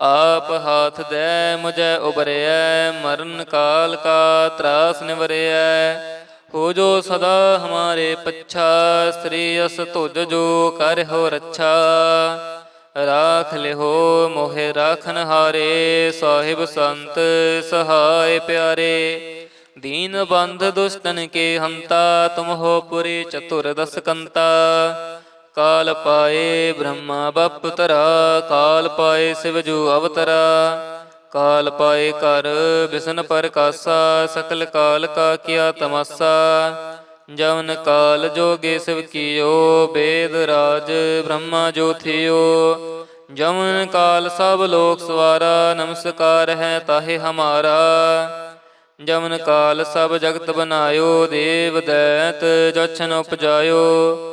ਆਪ ਹਾਥ ਦੇ ਮੁਝੈ ਉਬਰਿਐ ਮਰਨ ਕਾਲ ਕਾ ਤਰਾਸ ਨਿਵਰਿਐ ਹੋ ਜੋ ਸਦਾ ਹਮਾਰੇ ਪੱਛਾ, ਸ੍ਰੀ ਅਸ ਤੁਜ ਜੋ ਕਰ ਹੋ ਰੱਛਾ। ਰਾਖ ਲਿਹੋ ਮੋਹਿ ਰਾਖਨ ਹਾਰੇ, ਸਾਹਿਬ ਸੰਤ ਸਹਾਇ ਪਿਆਰੇ। ਦੀਨ ਬੰਧ ਦੁਸ਼ਟਨ ਕੇ ਹੰਤਾ, ਤੁਮ ਹੋ ਪੁਰੀ ਚਤੁਰ ਦਸ ਕਾਲ ਪਾਏ ਬ੍ਰਹਮਾ ਬਪ ਤਰਾ ਕਾਲ ਪਾਏ ਸਿਵ ਜੂ ਅਵਤਰਾ। ਕਾਲ ਪਾਏ ਕਰ ਬਿਸਨ ਪ੍ਰਕਾਸਾ, ਸਕਲ ਕਾਲ ਕਾ ਕੀਆ ਤਮਾਸਾ। ਜਵਨ ਕਾਲ ਜੋਗੇ ਸਿਵ ਕੀਓ, ਬੇਦ ਰਾਜ ਬ੍ਰਹਮਾ ਜੋ ਥਿਓ। ਜਵਨ ਕਾਲ ਸਭ ਲੋਕ ਸਵਾਰਾ, ਨਮਸਕਾਰ ਹੈ ਤਾਹੇ ਹਮਾਰਾ। ਜਮਨ ਕਾਲ ਸਭ ਜਗਤ ਬਨਾਇਓ, ਦੇਵ ਦੈਤ ਜਛਨ ਉਪਜਾਇਓ।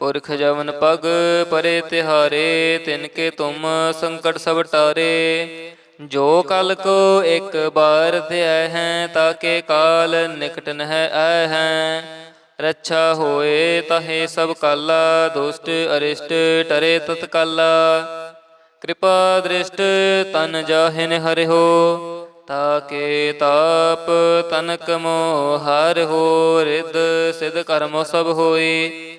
ਪੁਰਖ ਜਵਨ ਪਗ ਪਰੇ ਤਿਹਾਰੇ ਤਿਨਕੇ ਤੁਮ ਸੰਕਟ ਸਭ ਟਾਰੇ। ਜੋ ਕਲ ਕੋ ਇੱਕ ਬਾਰ ਧਿਆ ਹੈ ਤਾਕੇ ਕਾਲ ਨਿਕਟ ਨਹਿ ਆਇ ਹੈ। ਰੱਛਾ ਹੋਏ ਤਹੇ ਸਭ ਕਾਲਾ, ਦੁਸ਼ਟ ਅਰਿਸ਼ਟ ਟਰੇ ਤਤਕਾਲਾ ਕਿਰਪਾ ਦ੍ਰਿਸ਼ਟ ਤਨ ਜਾਹਿਨ ਹਰਿਓ ਤਾਕੇ ਤਾਪ ਤਨਕ ਮੋ ਹਰ ਹੋ ਰਿਦ ਸਿਧ ਕਰਮ ਸਭ ਹੋਈ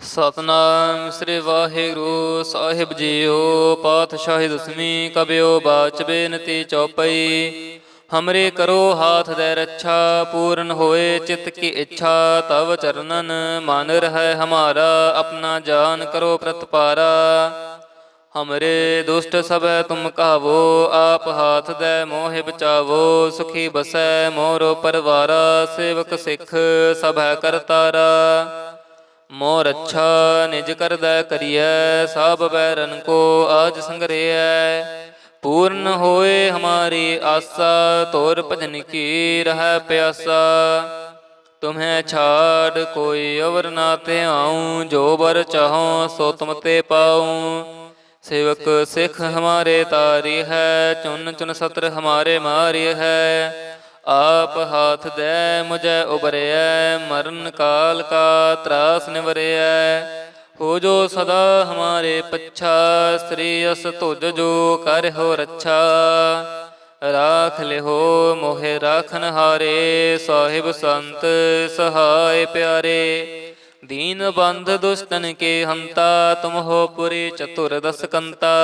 ਸਤਨਾਮ ਸ੍ਰੀ ਵਾਹਿਗੁਰੂ ਸਾਹਿਬ ਜੀਓ, ਪਾਤਸ਼ਾਹੀ ਦਸਵੀਂ ਕਬਿਓ ਬਾਚ ਬੇਨਤੀ ਚੌਪਈ। ਹਮਰੇ ਕਰੋ ਹਾਥ ਦੇ ਰੱਛਾ, ਪੂਰਨ ਹੋਏ ਚਿਤ ਕੀ ਇੱਛਾ, ਤਵ ਚਰਨਨ ਮਨ ਰਹਿ ਹਮਾਰਾ, ਆਪਣਾ ਜਾਨ ਕਰੋ ਪ੍ਰਤਪਾਰਾ। ਹਮਰੇ ਦੁਸ਼ਟ ਸਭੈ ਤੁਮ ਕਹਾਵੋ ਆਪ ਹਾਥ ਦੇ ਮੋਹਿ ਬਚਾਵੋ, ਸੁਖੀ ਬਸੈ ਮੋਰੋ ਪਰਵਾਰਾ, ਸੇਵਕ ਸਿੱਖ ਸਭੈ ਕਰਤਾਰਾ। ਮੋਰ ਅੱਛਾ ਨਿਜ ਕਰਦਾ ਕਰੀਐ ਸਭ ਬੈਰਨ ਕੋ ਆਜ ਸੰਗਰਿਐ। ਪੂਰਨ ਹੋਏ ਹਮਾਰੀ ਆਸਾ, ਤੋਰ ਭਜਨ ਕੀ ਰਹਿ ਪਿਆਸਾ। ਤੁਮਹਿ ਛਾੜ ਕੋਈ ਅਵਰ ਨਾ ਧਿਆਉ, ਜੋ ਬਰ ਚਾਹੋ ਸੋ ਤੁਮ ਤੇ ਪਾਉ। ਸੇਵਕ ਸਿੱਖ ਹਮਾਰੇ ਤਾਰੀ ਹੈ, ਚੁਨ ਚੁਨ ਸਤਰ ਹਮਾਰੇ ਮਾਰੀ ਹੈ। ਆਪ ਹਾਥ ਦੈ ਮੁਝੈ ਉਬਰਿਐ ਮਰਨ ਕਾਲ ਕਾ ਤਰਾਸ ਨਿਵਰਿਐ ਹੋ ਜੋ ਸਦਾ ਹਮਾਰੇ ਪੱਛਾ, ਸ੍ਰੀ ਅਸ ਤੁਜ ਜੋ ਕਰ ਹੋ ਰੱਛਾ। ਰਾਖ ਲਿਹੋ, ਮੋਹਿ ਰਾਖਨ ਹਾਰੇ, ਸਾਹਿਬ ਸੰਤ ਸਹਾਇ ਪਿਆਰੇ। ਦੀਨ ਬੰਧ ਦੁਸ਼ਟਨ ਕੇ ਹੰਤਾ ਤੁਮ ਹੋ ਪੁਰੀ ਚਤੁਰ ਦਸ ਕੰਤਾ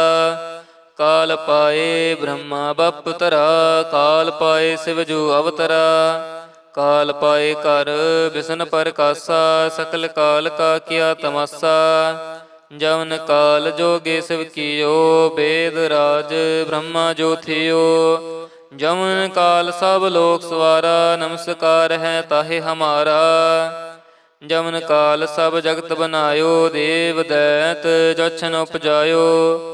ਕਾਲ ਪਾਏ ਬ੍ਰਹਮਾ ਬਪ ਤਰਾ ਕਾਲ ਪਾਏ ਸਿਵ ਜੋ ਅਵਤਰਾ। ਕਾਲ ਪਾਏ ਕਰ ਬਿਸਨ ਪਰਕਾਸਾ ਸਕਲ ਕਾਲ ਕਾ ਕੀਆ ਤਮਾਸਾ। ਜਵਨ ਕਾਲ ਜੋਗੇ ਸਿਵ ਕੀਓ, ਬੇਦ ਰਾਜ ਬ੍ਰਹਮਾ ਜੋ ਥਿਓ। ਜਵਨ ਕਾਲ ਸਭ ਲੋਕ ਸਵਾਰਾ, ਨਮਸਕਾਰ ਹੈ ਤਾਹੇ ਹਮਾਰਾ। ਜਮਨ ਕਾਲ ਸਭ ਜਗਤ ਬਨਾਇਓ, ਦੇਵ ਦੈਤ ਜਛਨ ਉਪਜਾਇਓ।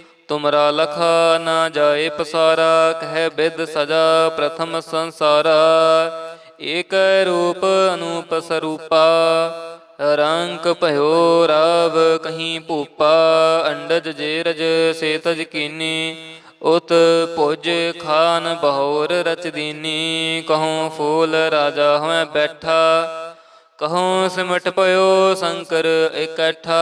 ਤੁਮਰਾ ਲਖਾ ਨਾ ਜਾਏ ਪਸਾਰਾ, ਕਹਿ ਬਿਦ ਸਜਾ ਪ੍ਰਥਮ ਸੰਸਾਰਾ। ਏਕ ਰੂਪ ਅਨੂਪ ਸਰੂਪਾ ਰੰਗ ਭਇਓ ਰਾਵ ਕਹੀਂ ਭੂਪਾ। ਅੰਡਜ ਜੇਰਜ ਸੇਤਜ ਕੀਨੀ, ਉਤ ਭੁਜ ਖਾਨ ਬਹੌਰ ਰਚ ਦੀਨੀ। ਕਹੂੰ ਫੂਲ ਰਾਜਾ ਹੋਇ ਬੈਠਾ, ਕਹੂੰ ਸਿਮਟ ਪਇਓ ਸ਼ੰਕਰ ਇਕੱਠਾ।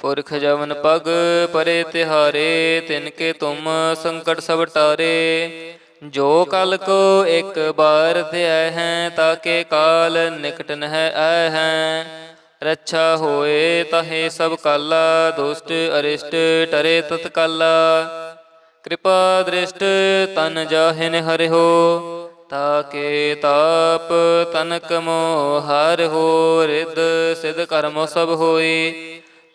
ਪੁਰਖ ਜਵਨ ਪਗ ਪਰੇ ਤਿਹਾਰੇ ਤਿਨਕੇ ਤੁਮ ਸੰਕਟ ਸਭ ਟਾਰੇ। ਜੋ ਕਲ ਕੋ ਇੱਕ ਬਾਰ ਧਿਆਇ ਹੈ ਤਾਕੇ ਕਾਲ ਨਿਕਟ ਨਹਿ ਆਇ ਹੈ। ਰੱਛਾ ਹੋਏ ਤਹੇ ਸਭ ਕਾਲਾ, ਦੁਸ਼ਟ ਅਰਿਸ਼ਟ ਟਰੇ ਤਤਕਾਲਾ ਕਿਰਪਾ ਦ੍ਰਿਸ਼ਟ ਤਨ ਜਾਹਿਨ ਹਰਿਓ ਤਾਕੇ ਤਾਪ ਤਨਕ ਮੋ ਹਰ ਹੋ ਰਿਦ ਸਿਧ ਕਰਮ ਸਭ ਹੋਈ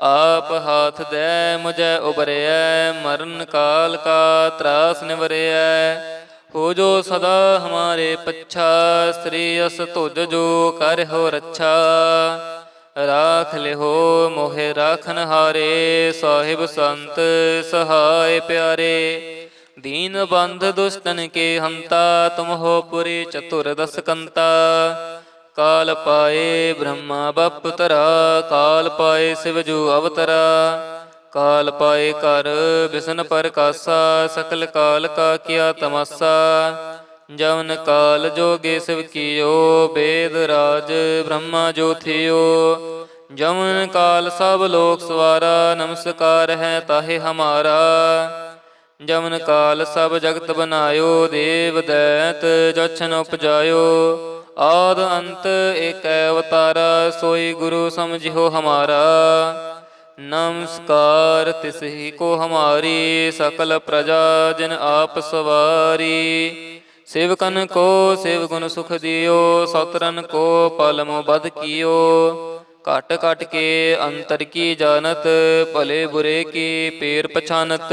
ਆਪ ਹਾਥ ਦੇ ਮੁਝੈ ਉਬਰਿਐ ਮਰਨ ਕਾਲ ਕਾ ਤਰਾਸ ਨਿਵਰਿਐ। ਹੋ ਜੋ ਸਦਾ ਹਮਾਰੇ ਪੱਛਾ, ਸ੍ਰੀ ਅਸ ਤੁਜ ਜੋ ਕਰ ਹੋ ਰੱਛਾ। ਰਾਖ ਲਿਹੋ ਮੋਹਿ ਰਾਖਨ ਹਾਰੇ, ਸਾਹਿਬ ਸੰਤ ਸਹਾਇ ਪਿਆਰੇ। ਦੀਨ ਬੰਧ ਦੁਸ਼ਟਨ ਕੇ ਹੰਤਾ, ਤੁਮ ਹੋ ਪੁਰੀ ਚਤੁਰ ਦਸ ਕਾਲ ਪਾਏ ਬ੍ਰਹਮਾ ਬਪ ਤਰਾ ਕਾਲ ਪਾਏ ਸਿਵ ਜੂ ਅਵਤਰਾ। ਕਾਲ ਪਾਏ ਕਰ ਬਿਸ਼ਨ ਪ੍ਰਕਾਸਾ, ਸਕਲ ਕਾਲ ਕਾ ਕੀਆ ਤਮਸਾ। ਜਵਨ ਕਾਲ ਜੋਗੇ ਸਿਵ ਕੀਓ, ਬੇਦ ਰਾਜ ਬ੍ਰਹਮਾ ਜੋ ਥਿਓ। ਜਵਨ ਕਾਲ ਸਭ ਲੋਕ ਸਵਾਰਾ, ਨਮਸਕਾਰ ਹੈ ਤਾਹੇ ਹਮਾਰਾ। ਜਮਨ ਕਾਲ ਸਭ ਜਗਤ ਬਨਾਇਓ, ਦੇਵ ਦੈਤ ਜਛਨ ਉਪਜਾਇਓ। ਆਦ ਅੰਤ ਏਕੈ ਅਵਤਾਰਾ, ਸੋਈ ਗੁਰੂ ਸਮਝਿਓ ਹਮਾਰਾ। ਨਮਸਕਾਰ ਤਿਸ ਹੀ ਕੋ ਹਮਾਰੀ, ਸਕਲ ਪ੍ਰਜਾ ਜਿਨ ਆਪ ਸਵਾਰੀ। ਸੇਵਕਨ ਕੋ ਸੇਵ ਗੁਣ ਸੁਖ ਦਿਓ, ਸਤਰਨ ਕੋ ਪਲਮ ਬਦ ਕੀਓ। ਘਟ ਘਟ ਕੇ ਅੰਤਰ ਕੀ ਜਾਣਤ, ਭਲੇ ਬੁਰੇ ਕੀ ਪੇਰ ਪਛਾਨਤ।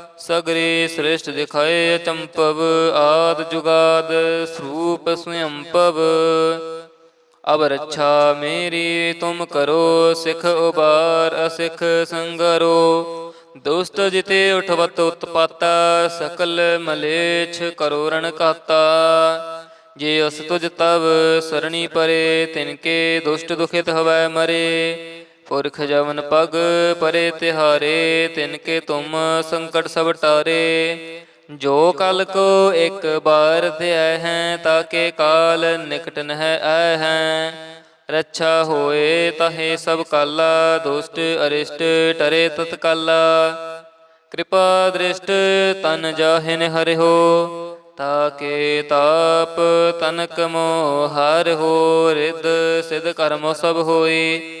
ਸਗਰੇ ਸ੍ਰਿਸ਼ਟ ਦਿਖਾਏ ਚੰਪਵ, ਆਦ ਜੁਗਾਦ ਸਰੂਪ ਸੁਯੰਪਵ। ਅਬ ਰੱਛਾ ਮੇਰੀ, ਤੁਮ ਕਰੋ ਸਿਖ ਉਬਾਰ, ਅਸਿਖ ਸੰਗਰੋ। ਦੁਸ਼ਟ ਜਿਤੇ ਉਠਵਤ ਉਤਪਾਤਾ, ਸਕਲ ਮਲੇਛ ਕਰੋ ਰਣ ਕਾਤਾ। ਜੇ ਅਸ ਤੁਜ ਤਵ, ਸਰਣੀ ਪਰੇ ਤਿਨਕੇ ਦੁਸ਼ਟ ਦੁਖਿਤ ਹਵੈ ਮਰੇ। ਪੁਰਖ ਜਵਨ ਪਗ ਪਰੇ ਤਿਹਾਰੇ ਤਿਨਕੇ ਤੁਮ ਸੰਕਟ ਸਭ ਟਾਰੇ। ਜੋ ਕਲ ਕੋ ਇੱਕ ਬਾਰ ਧਿਆਇ ਹੈ ਤਾਕੇ ਕਾਲ ਨਿਕਟ ਨਹਿ ਆਇ ਹੈ। ਰੱਛਾ ਹੋਏ ਤਹੇ ਸਭ ਕਾਲਾ, ਦੁਸ਼ਟ ਅਰਿਸ਼ਟ ਟਰੇ ਤਤਕਾਲਾ। ਕਿਰਪਾ ਦ੍ਰਿਸ਼ਟ ਤਨ ਜਾਹਿਨ ਹਰਿਓ ਤਾਕੇ ਤਾਪ ਤਨਕ ਮੋਹ ਹਰ ਹੋ ਰਿਦ ਸਿਧ ਕਰਮ ਸਭ ਹੋਈ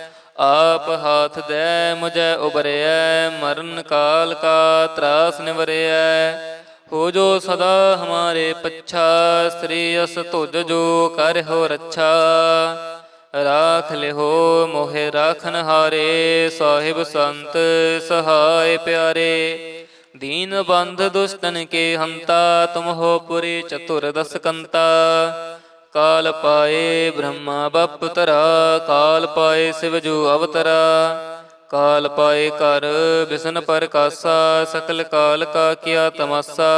ਆਪ ਹਾਥ ਦੈ ਮੁਝੈ ਉਬਰਿਐ ਮਰਨ ਕਾਲ ਕਾ ਤਰਾਸ ਨਿਵਰਿਐ ਹੋ ਜੋ ਸਦਾ ਹਮਾਰੇ ਪੱਛਾ, ਸ੍ਰੀ ਅਸ ਤੁਜ ਜੋ ਕਰ ਹੋ ਰੱਛਾ। ਰਾਖ ਲਿਹੋ, ਮੋਹਿ ਰਾਖਨ ਹਾਰੇ, ਸਾਹਿਬ ਸੰਤ ਸਹਾਇ ਪਿਆਰੇ। ਦੀਨ ਬੰਧ ਦੁਸ਼ਟਨ ਕੇ ਹੰਤਾ, ਤੁਮ ਹੋ ਪੁਰੀ ਚਤੁਰ ਦਸ ਕੰਤਾ ਕਾਲ ਪਾਏ ਬ੍ਰਹਮਾ ਬਪ ਤਰਾ ਕਾਲ ਪਾਏ ਸਿਵ ਜੂ ਅਵਤਰਾ। ਕਾਲ ਪਾਏ ਕਰ ਬਿਸਨ ਪਰਕਾਸਾ ਸਕਲ ਕਾਲ ਕਾ ਕੀਆ ਤਮਾਸਾ।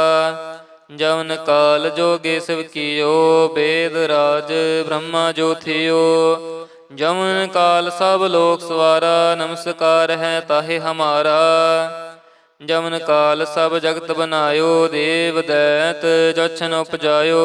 ਜਵਨ ਕਾਲ ਜੋਗੇ ਸਿਵ ਕੀਓ, ਬੇਦ ਰਾਜ ਬ੍ਰਹਮਾ ਜੋ ਥਿਓ। ਜਵਨ ਕਾਲ ਸਭ ਲੋਕ ਸਵਾਰਾ, ਨਮਸਕਾਰ ਹੈ ਤਾਹੇ ਹਮਾਰਾ। ਜਮਨ ਕਾਲ ਸਭ ਜਗਤ ਬਨਾਇਓ, ਦੇਵ ਦੈਤ ਜਛਨ ਉਪਜਾਇਓ।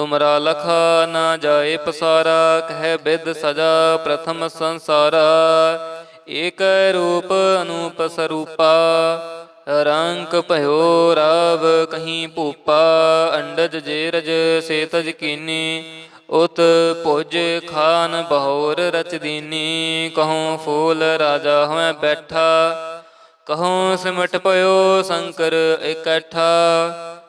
ਤੁਮਰਾ ਲਖਾ ਨਾ ਜਾਏ ਪਸਾਰਾ, ਕਹਿ ਬਿਦ ਸਜਾ ਪ੍ਰਥਮ ਸੰਸਾਰਾ। ਏਕ ਰੂਪ ਅਨੂਪ ਸਰੂਪਾ ਰੰਗ ਭਇਓ ਰਾਵ ਕਹੀਂ ਭੂਪਾ। ਅੰਡਜ ਜੇਰਜ ਸੇਤਜ ਕੀਨੀ, ਉਤ ਭੁਜ ਖਾਨ ਬਹੌਰ ਰਚਦੀਨੀ ਦੀਨੀ। ਫੂਲ ਰਾਜਾ ਹੋਇ ਬੈਠਾ, ਕਹੂੰ ਸਿਮਟ ਪਇਓ ਸ਼ੰਕਰ ਇਕੱਠਾ।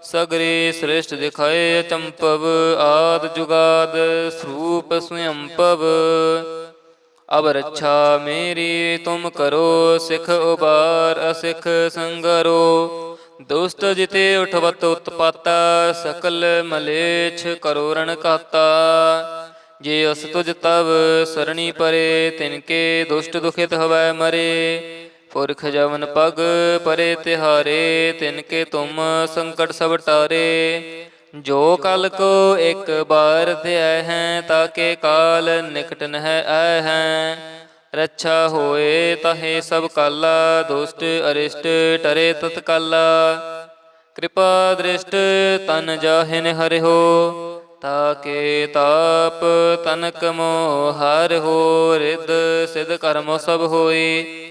ਸਗਰੇ ਸ੍ਰਿਸ਼ਟ ਦਿਖਾਏ ਚੰਪਵ ਆਦ ਜੁਗਾਦ ਸਰੂਪ ਸੁਯੰਪਵ। ਅਬ ਰੱਛਾ ਮੇਰੀ, ਤੁਮ ਕਰੋ ਸਿਖ ਉਬਾਰ, ਅਸਿਖ ਸੰਗਰੋ। ਦੁਸ਼ਟ ਜਿਤੇ ਉਠਵਤ ਉਤਪਾਤਾ, ਸਕਲ ਮਲੇਛ ਕਰੋ ਰਣ ਕਾਤਾ ਜੇ ਅਸ ਤੁਜ ਤਵ, ਸਰਣੀ ਪਰੇ ਤਿਨਕੇ ਦੁਸ਼ਟ ਦੁਖਿਤ ਹਵੈ ਮਰੇ। ਪੁਰਖ ਜਵਨ ਪਗ ਪਰੇ ਤਿਹਾਰੇ ਤਿਨਕੇ ਤੁਮ ਸੰਕਟ ਸਭ ਟਾਰੇ। ਜੋ ਕਲ ਕੋ ਇੱਕ ਬਾਰ ਧਿਆਇ ਹੈ ਤਾਕੇ ਕਾਲ ਨਿਕਟ ਨਹਿ ਆਇ ਹੈ। ਰੱਛਾ ਹੋਏ ਤਹੇ ਸਭ ਕਾਲਾ, ਦੁਸ਼ਟ ਅਰਿਸ਼ਟ ਟਰੇ ਤਤਕਾਲਾ ਕਿਰਪਾ ਦ੍ਰਿਸ਼ਟ ਤਨ ਜਾਹਿਨ ਹਰਿਓ ਤਾਕੇ ਤਾਪ ਤਨਕ ਮੋ ਹਰਿ ਹੋ ਰਿਦ ਸਿਧ ਕਰਮ ਸਭ ਹੋਏ।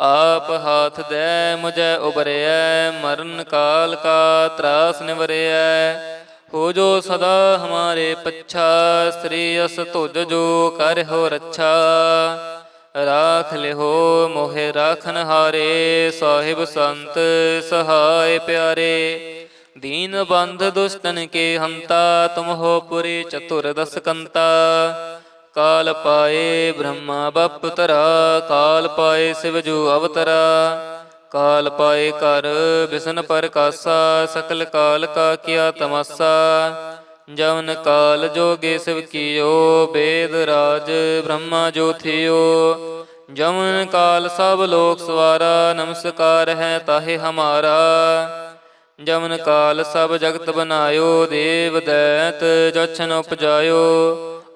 ਆਪ ਹਾਥ ਦੈ ਮੁਝੈ ਉਬਰਿਐ, ਮਰਨ ਕਾਲ ਕਾ ਤਰਾਸ ਨਿਵਰਿਐ। ਹੋ ਜੋ ਸਦਾ ਹਮਾਰੇ ਪੱਛਾ, ਸ੍ਰੀ ਅਸ ਤੁਜ ਜੋ ਕਰ ਹੋ ਰੱਛਾ। ਰਾਖ ਲਿਹੋ ਮੋਹਿ ਰਾਖਨ ਹਾਰੇ, ਸਾਹਿਬ ਸੰਤ ਸਹਾਇ ਪਿਆਰੇ। ਦੀਨ ਬੰਧ ਦੁਸ਼ਟਨ ਕੇ ਹੰਤਾ, ਤੁਮ ਹੋ ਪੁਰੀ ਚਤੁਰ ਦਸ ਕਾਲ ਪਾਏ ਬ੍ਰਹਮਾ ਬਪਤਰਾ, ਕਾਲ ਪਾਏ ਸਿਵ ਜੂ ਅਵਤਰਾ। ਕਾਲ ਪਾਏ ਕਰ ਬਿਸਨ ਪਰਕਾਸਾ ਸਕਲ ਕਾਲ ਕਾ ਕੀਆ ਤਮਸਾ। ਜਵਨ ਕਾਲ ਜੋਗੇ ਸਿਵ ਕੀਓ, ਬੇਦ ਰਾਜ ਬ੍ਰਹਮਾ ਜੋ ਥਿਓ। ਜਵਨ ਕਾਲ ਸਭ ਲੋਕ ਸਵਾਰਾ, ਨਮਸਕਾਰ ਹੈ ਤਾਹੇ ਹਮਾਰਾ। ਜਮਨ ਕਾਲ ਸਭ ਜਗਤ ਬਨਾਇਓ, ਦੇਵ ਦੈਤ ਜਛਨ ਉਪਜਾਇਓ।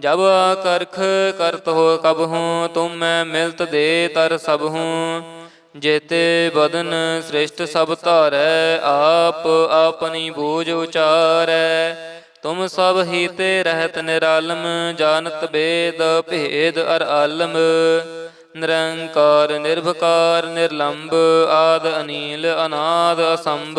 ਜਬ ਕਰਖ ਕਰਤ ਹੋ ਕਬ ਹੂੰ, ਤੁਮ ਮੈਂ ਮਿਲਤ ਦੇ ਤਰ ਸਭ ਹੂੰ। ਜੇਤੇ ਬਦਨ ਸ੍ਰਿਸ਼ਟ ਸਭ ਧਾਰੈ, ਆਪ ਆਪਣੀ ਬੂਝ ਉਚਾਰੈ। ਤੁਮ ਸਭ ਹੀ ਤੇ ਰਹਿਤ ਨਿਰਾਲਮ, ਜਾਣਤ ਬੇਦ ਭੇਦ ਅਰ ਆਲਮ। ਨਿਰੰਕਾਰ, ਨਿਰਭਕਾਰ ਨਿਰਲੰਭ ਆਦ ਅਨੀਲ, ਅਨਾਦ, ਅਸੰਭ।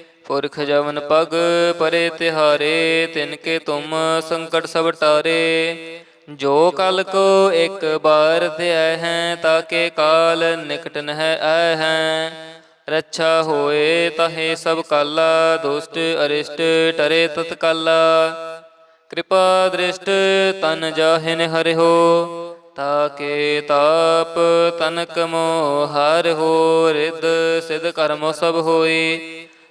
ਪੁਰਖ ਜਵਨ ਪਗ ਪਰੇ ਤਿਹਾਰੇ ਤਿਨਕੇ ਤੁਮ ਸੰਕਟ ਸਭ ਟਾਰੇ। ਜੋ ਕਲ ਕੋ ਇੱਕ ਬਾਰ ਧਿਆ ਹੈ ਤਾਕੇ ਕਾਲ ਨਿਕਟ ਨਹਿ ਆਇ ਹੈ। ਰੱਛਾ ਹੋਏ ਤਹੇ ਸਭ ਕਾਲਾ, ਦੁਸ਼ਟ ਅਰਿਸ਼ਟ ਟਰੇ ਤਤਕਾਲਾ। ਕਿਰਪਾ ਦ੍ਰਿਸ਼ਟ ਤਨ ਜਾਹਿਨ ਹਰਿਓ ਤਾਕੇ ਤਾਪ ਤਨਕ ਮੋ ਹਰਿ ਹੋ ਰਿਦ ਸਿਧ ਕਰਮ ਸਭ ਹੋਈ